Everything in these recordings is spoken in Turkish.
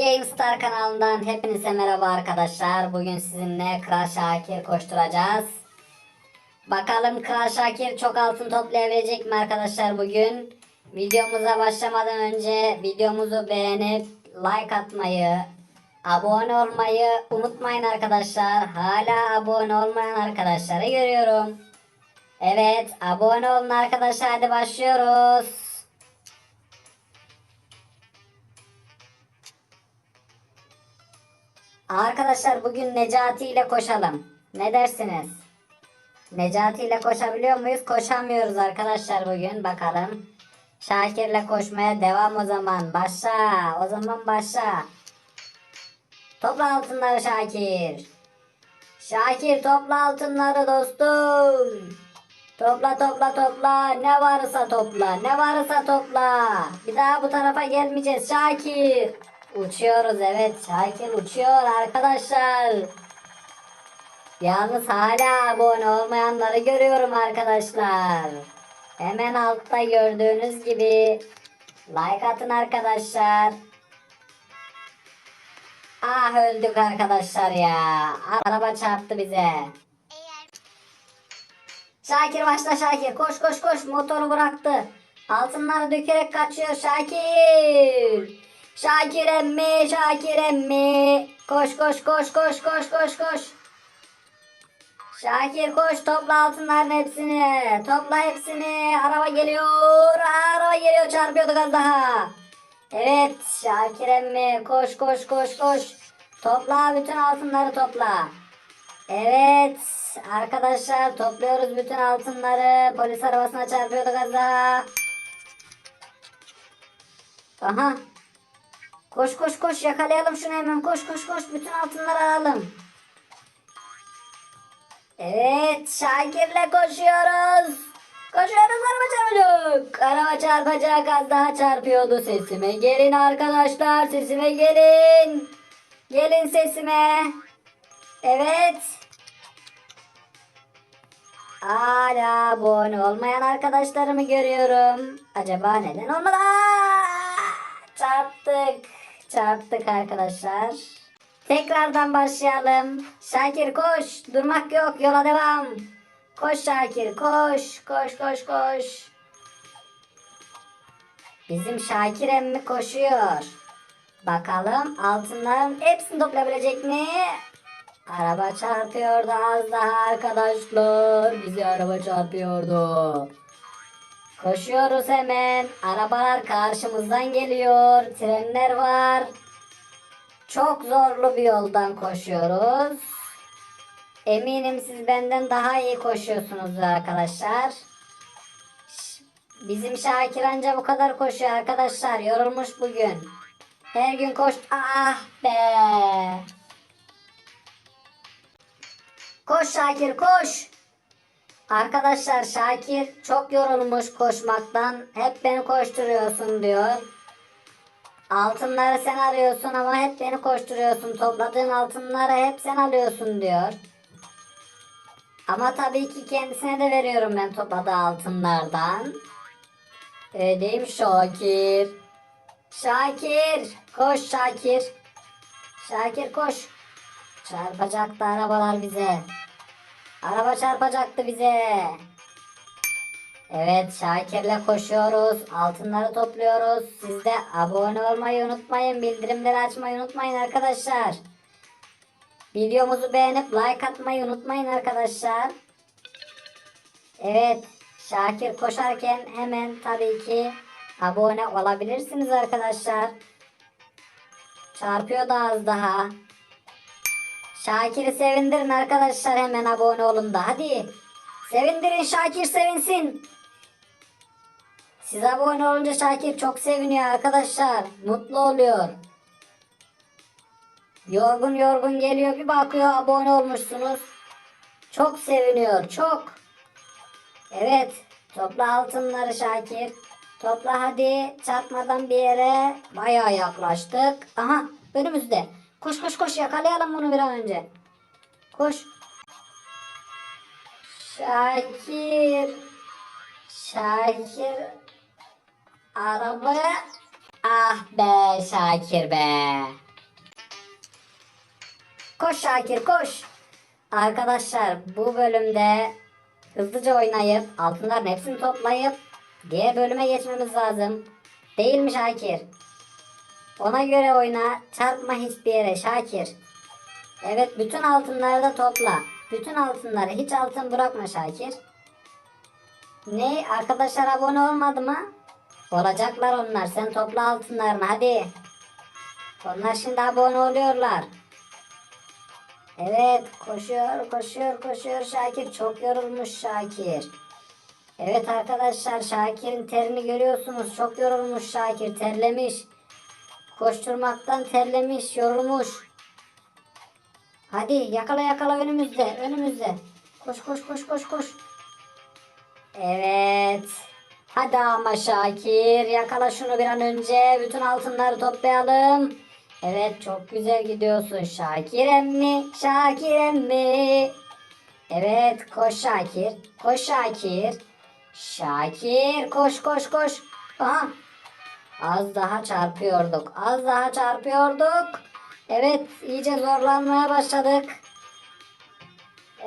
GameStar kanalından hepinize merhaba arkadaşlar. Bugün sizinle Kral Şakir koşturacağız. Bakalım Kral Şakir çok altın toplayabilecek mi arkadaşlar bugün? Videomuza başlamadan önce videomuzu beğenip like atmayı, abone olmayı unutmayın arkadaşlar. Hala abone olmayan arkadaşları görüyorum. Evet abone olun arkadaşlar hadi başlıyoruz. Arkadaşlar bugün Necati ile koşalım. Ne dersiniz? Necati ile koşabiliyor muyuz? Koşamıyoruz arkadaşlar bugün. Bakalım. Şakir'le koşmaya devam o zaman. Başla. O zaman başla. Topla altınları Şakir. Şakir topla altınları dostum. Topla topla topla. Ne varsa topla. Ne varsa topla. Bir daha bu tarafa gelmeyeceğiz Şakir. Uçuyoruz evet. Şakir uçuyor arkadaşlar. Yalnız hala abone olmayanları görüyorum arkadaşlar. Hemen altta gördüğünüz gibi like atın arkadaşlar. Ah öldük arkadaşlar ya. Araba çarptı bize. Şakir başla Şakir. Koş koş koş. Motoru bıraktı. Altınları dökerek kaçıyor Şakir. Şakir emmi, Şakir emmi. Koş koş koş koş koş koş koş. Şakir koş topla altınların hepsini. Topla hepsini. Araba geliyor. Araba geliyor çarpıyordu az daha. Evet Şakir emmi koş koş koş koş. Topla bütün altınları topla. Evet arkadaşlar topluyoruz bütün altınları. Polis arabasına çarpıyordu az daha. Aha. Koş koş koş yakalayalım şunu hemen. Koş koş koş bütün altınları alalım. Evet Şakir'le koşuyoruz. Koşuyoruz araba çarpacak. Araba çarpacak az daha çarpıyordu sesime. Gelin arkadaşlar sesime gelin. Gelin sesime. Evet. Hala abone olmayan arkadaşlarımı görüyorum. Acaba neden olmadı? Aa, Çarptık. Çarptık arkadaşlar. Tekrardan başlayalım. Şakir koş. Durmak yok. Yola devam. Koş Şakir koş. Koş koş koş. Bizim Şakir emmi koşuyor. Bakalım altınların hepsini toplayabilecek mi? Araba çarpıyordu az daha arkadaşlar. Bizi araba çarpıyordu. Koşuyoruz hemen. Arabalar karşımızdan geliyor. Trenler var. Çok zorlu bir yoldan koşuyoruz. Eminim siz benden daha iyi koşuyorsunuz arkadaşlar. Bizim Şakir anca bu kadar koşuyor arkadaşlar. Yorulmuş bugün. Her gün koş... Ah be! Koş Şakir koş! Arkadaşlar Şakir çok yorulmuş koşmaktan. Hep beni koşturuyorsun diyor. Altınları sen arıyorsun ama hep beni koşturuyorsun. Topladığın altınları hep sen alıyorsun diyor. Ama tabii ki kendisine de veriyorum ben topladığı altınlardan. Mi Şakir? Şakir! Koş Şakir! Şakir koş! Çarpacaktı arabalar bize. Araba çarpacaktı bize. Evet Şakir'le koşuyoruz. Altınları topluyoruz. Siz de abone olmayı unutmayın. Bildirimleri açmayı unutmayın arkadaşlar. Videomuzu beğenip like atmayı unutmayın arkadaşlar. Evet Şakir koşarken hemen tabii ki abone olabilirsiniz arkadaşlar. Çarpıyor da az daha. Şakir'i sevindirin arkadaşlar hemen abone olun da hadi. Sevindirin Şakir sevinsin. Siz abone olunca Şakir çok seviniyor arkadaşlar. Mutlu oluyor. Yorgun yorgun geliyor bir bakıyor abone olmuşsunuz. Çok seviniyor çok. Evet topla altınları Şakir. Topla hadi çarpmadan bir yere bayağı yaklaştık. Aha önümüzde. Koş koş koş yakalayalım bunu bir an önce. Koş. Şakir. Şakir. Araba. Ah be Şakir be. Koş Şakir koş. Arkadaşlar bu bölümde hızlıca oynayıp altınların hepsini toplayıp diğer bölüme geçmemiz lazım. Değil mi Şakir? Ona göre oyna. Çarpma hiçbir yere Şakir. Evet bütün altınları da topla. Bütün altınları hiç altın bırakma Şakir. Ne? Arkadaşlar abone olmadı mı? Olacaklar onlar. Sen topla altınlarını hadi. Onlar şimdi abone oluyorlar. Evet koşuyor koşuyor koşuyor Şakir. Çok yorulmuş Şakir. Evet arkadaşlar Şakir'in terini görüyorsunuz. Çok yorulmuş Şakir. Terlemiş. Koşturmaktan terlemiş, yorulmuş. Hadi yakala yakala önümüzde, önümüzde. Koş koş koş koş koş. Evet. Hadi ama Şakir yakala şunu bir an önce. Bütün altınları toplayalım. Evet çok güzel gidiyorsun Şakir emmi. Şakir emmi. Evet koş Şakir. Koş Şakir. Şakir koş koş koş. Aha Az daha çarpıyorduk. Az daha çarpıyorduk. Evet iyice zorlanmaya başladık.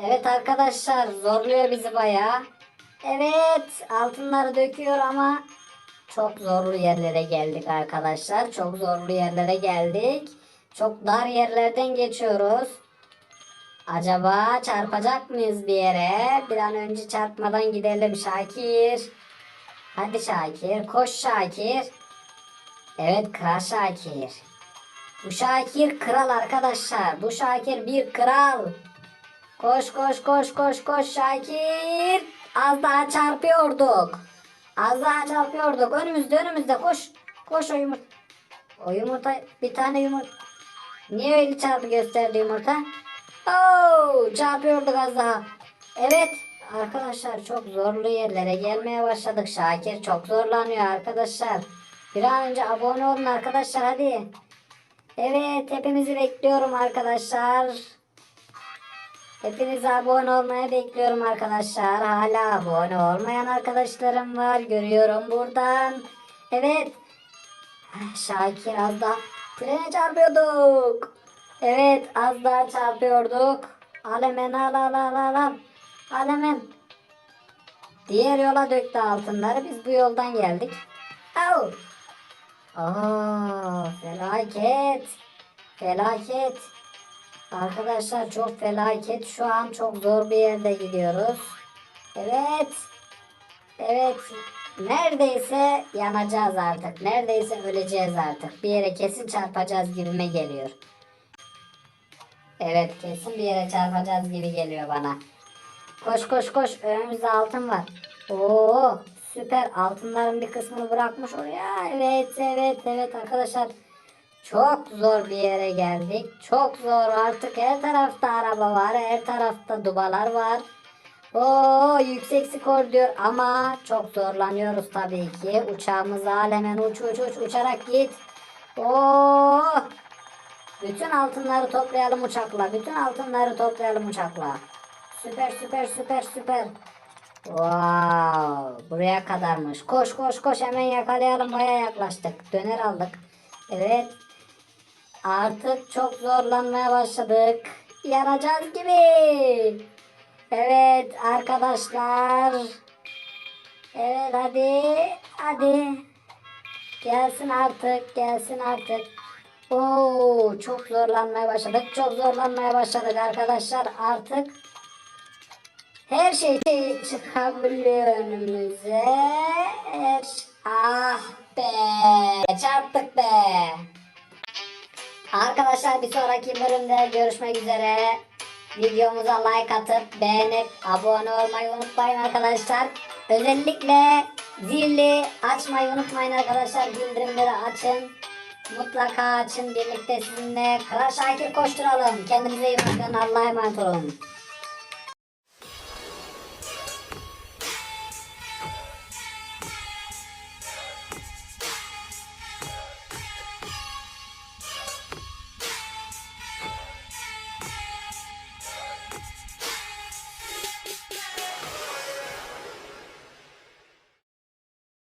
Evet arkadaşlar zorluyor bizi bayağı. Evet altınları döküyor ama çok zorlu yerlere geldik arkadaşlar. Çok zorlu yerlere geldik. Çok dar yerlerden geçiyoruz. Acaba çarpacak mıyız bir yere? Bir an önce çarpmadan gidelim Şakir. Hadi Şakir koş Şakir. Evet Kral Şakir. Bu Şakir kral arkadaşlar. Bu Şakir bir kral. Koş koş koş koş koş Şakir. Az daha çarpıyorduk. Az daha çarpıyorduk. Önümüzde önümüzde koş. Koş o yumurta. O yumurta bir tane yumurta. Niye öyle çarpı gösterdi yumurta? Oo, çarpıyorduk az daha. Evet arkadaşlar çok zorlu yerlere gelmeye başladık. Şakir çok zorlanıyor arkadaşlar. Bir an önce abone olun arkadaşlar hadi. Evet hepinizi bekliyorum arkadaşlar. Hepinizi abone olmaya bekliyorum arkadaşlar. Hala abone olmayan arkadaşlarım var. Görüyorum buradan. Evet. Ah, Şakir az daha trene çarpıyorduk. Evet az daha çarpıyorduk. Al hemen al al al al al. Al hemen. Diğer yola döktü altınları. Biz bu yoldan geldik. Au. Aa, felaket. Felaket. Arkadaşlar çok felaket. Şu an çok zor bir yerde gidiyoruz. Evet. Evet. Neredeyse yanacağız artık. Neredeyse öleceğiz artık. Bir yere kesin çarpacağız gibime geliyor. Evet kesin bir yere çarpacağız gibi geliyor bana. Koş koş koş. Önümüzde altın var. Oo süper. Altınların bir kısmını bırakmış oraya. Evet evet evet arkadaşlar. Çok zor bir yere geldik. Çok zor artık her tarafta araba var. Her tarafta dubalar var. Oo yüksek skor diyor ama çok zorlanıyoruz tabii ki. Uçağımız alemen uç uç uç uçarak git. Oo bütün altınları toplayalım uçakla. Bütün altınları toplayalım uçakla. Süper süper süper süper. Wow, buraya kadarmış. Koş koş koş hemen yakalayalım. Baya yaklaştık. Döner aldık. Evet. Artık çok zorlanmaya başladık. Yanacağız gibi. Evet arkadaşlar. Evet hadi. Hadi. Gelsin artık. Gelsin artık. Oo, çok zorlanmaya başladık. Çok zorlanmaya başladık arkadaşlar. Artık her şey çıkabiliyor önümüze. Her... Ah be. Çarptık be. Arkadaşlar bir sonraki bölümde görüşmek üzere. Videomuza like atıp beğenip abone olmayı unutmayın arkadaşlar. Özellikle zili açmayı unutmayın arkadaşlar. Bildirimleri açın. Mutlaka açın birlikte sizinle. Kral Şakir koşturalım. Kendinize iyi bakın. Allah'a emanet olun.